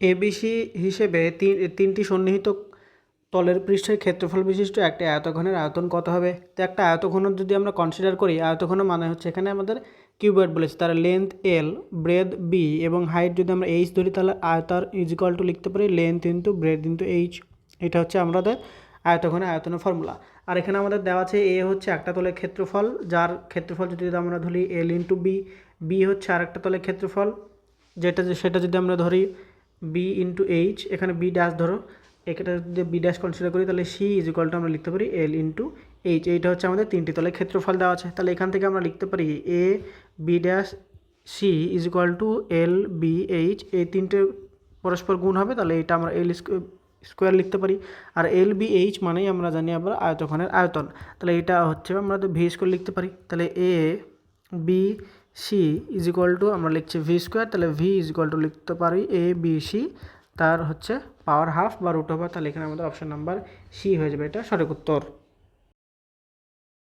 ABC হিসেবে তিন, তিনটি সন্নিহিত তলের পৃষ্ঠের ক্ষেত্রফল বিশিষ্ট একটি আয়তঘনের আয়তন কত হবে? তো একটা আয়তঘন যদি আমরা কনসিডার করি, আয়তঘন মানে হচ্ছে এখানে আমাদের কিউবয়েড বলেছে, তার লেন্থ এল ব্রেথ বি এবং হাইট যদি আমরা এইচ ধরি, তাহলে আয়তার ইজিকাল টু লিখতে পারি length into breadth into H এটা হচ্ছে আমাদের আয়তঘনের আয়তনের ফর্মুলা আর এখানে আমাদের দেওয়া আছে এ হচ্ছে একটা তলের ক্ষেত্রফল, যার ক্ষেত্রফল যদি আমরা ধরি এল ইন্টু বি বি হচ্ছে আরেকটা তলের ক্ষেত্রফল, যেটা, সেটা যদি আমরা ধরি বি ইন্টু এইচ এখানে বি ড্যাশ ধরো এখানে যদি বি ড্যাশ কনসিডার করি, তাহলে সি ইজ ইকুয়াল টু আমরা লিখতে পারি এল ইন্টু এইচ এইটা হচ্ছে আমাদের তিনটি তলে ক্ষেত্রফল দেওয়া আছে। তাহলে এখান থেকে আমরা লিখতে পারি A B dash C is equal to L B H এই তিনটে পরস্পর গুণ হবে, তাহলে এটা আমরা এল স্কোয়ার লিখতে পারি। আর এল বি এইচ মানেই আমরা জানি আমরা আয়তক্ষণের আয়তন। তাহলে এটা হচ্ছে আমরা তো ভি স্কোয়ার লিখতে পারি। তাহলে A B C is equal to আমরা লিখছি ভি স্কোয়ার তাহলে ভি ইজ ইকুয়াল টু লিখতে পারি এ বি সি তার হচ্ছে পাওয়ার হাফ বা রুট ওভার তাহলে এখানে আমাদের অপশন নাম্বার সি হয়ে যাবে, এটা সঠিক উত্তর।